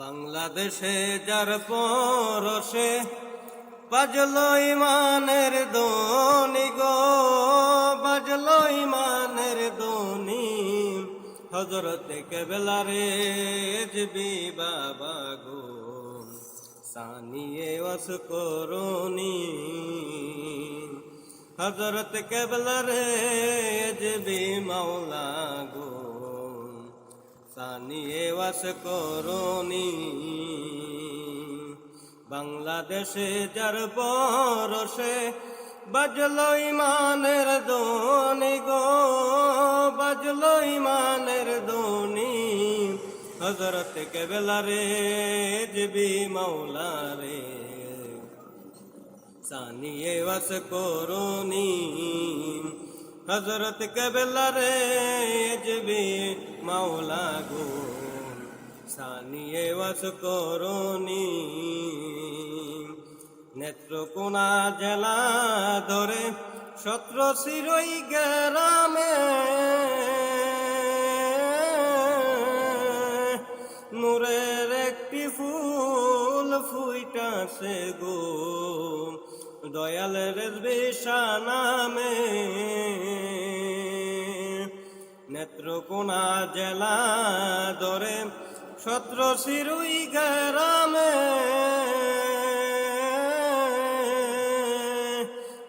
বাংলাদেশে যার পরশে বাজলো ইমানের দনি গো, বাজলো ইমানের দনি হজরতে কেবলারে জবি বাবা গো, সানিয়ে ওয়াস করুনি। হজরত কেবলারে জবি মাওলা গো সানিয়ে ওয়াস করুনি। বাংলাদেশে যার বরসে বাজলো ইমানের দোনি গো, বাজলো ইমানের দোনি হজরত কেবলা রে, জবি মাওলা রে সানিয়ে ওয়াস করুনি। হজরত কেবলা রে জবি মাওলা গো সানিয়ে ওয়াস করুনি। নেত্রকোনা জেলা ধরে সত্র শিরই গ্রামে নূরের একটি ফুল ফুইটাছে গো। দয়াল রেজবে নামে। নেত্রকোনা জেলা ধরে সত্র শিরুই গ্রামে।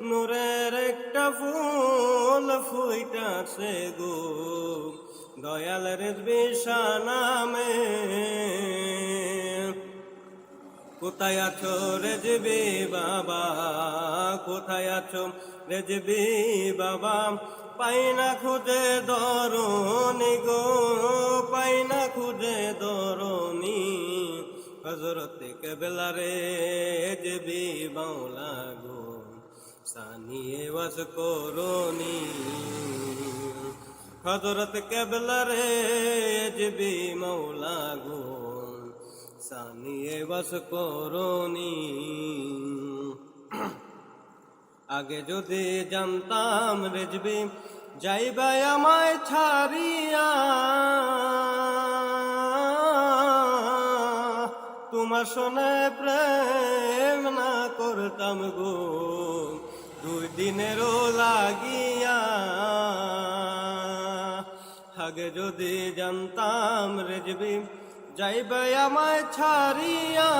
নূরের একটা ফুল ফুইটাছে গো, দয়াল রেজবে নামে। কোথায় আছো রেজবি বাবা? কোথায় আছো রেজবি বাবা? পাই না খুঁজে দরনি গো, পাই না খুঁজে দরনি। হজরত কেবলা রে জবি বাউলা গো সানিয়ে ওয়াস করনি। হজরত কেবলা রে জবি মৌলা গো সানিয়ে বাস করনি। আগে যদি জানতাম রেজবি যাইবাই আমায় ছাড়িয়া। তোমার শোনে প্রেম না করতাম গো, দুই দিনেরও লাগিয়া। আগে যদি জানতাম রেজবি যাইবে আমায় ছাড়িয়া।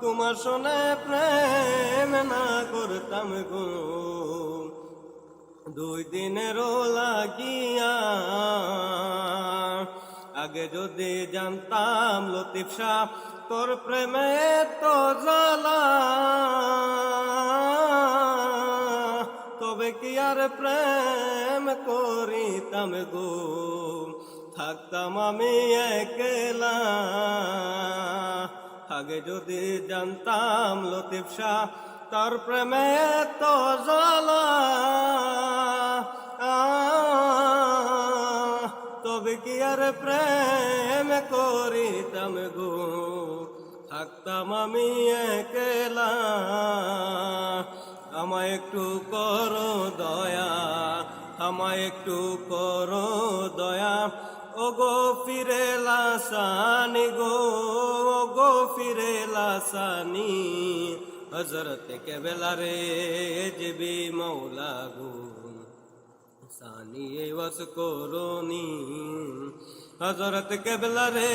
তোমার শোনে প্রেম না করতাম গো। দুই দিনেরও লাগিয়া। আগে যদি জানতাম লতিফ শাহ, তোর প্রেমে তো জ্বালা। তবে কি আর প্রেম করিতাম গো, থাকতাম আমি একলা। আগে যদি জানতাম লতিফ শাহ, তার প্রেমে তো জ্বালা। তবে কি আর প্রেম করিতাম গো, থাকতাম আমি একলা। আমায় একটু করো দয়া আমায় একটু করো দয়া। ও গো ফিরে লাসানি গো ও গো ফিরে লাসানি হজরত কেবেলা রে জবি মৌলা গো সানিয়ে ওয়াস করনি। হজরত কেবলা রে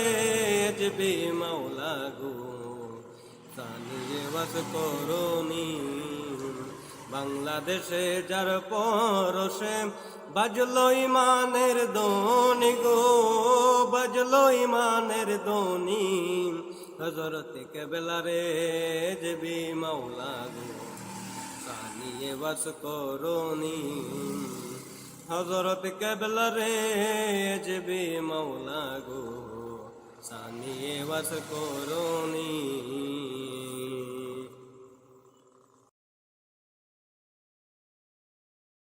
জবি মৌলা গো সানিয়ে ওয়াস করনি। বাংলাদেশে যার পরশে বাজলো ইমানের দোনি গো, বাজলো ইমানের দোনি হজরত কেবলা রে জবি মৌলা গো সানিয়ে বাস করনি। হজরত কেবলা রে জবি মৌলা গো সানিয়ে বাস করনি।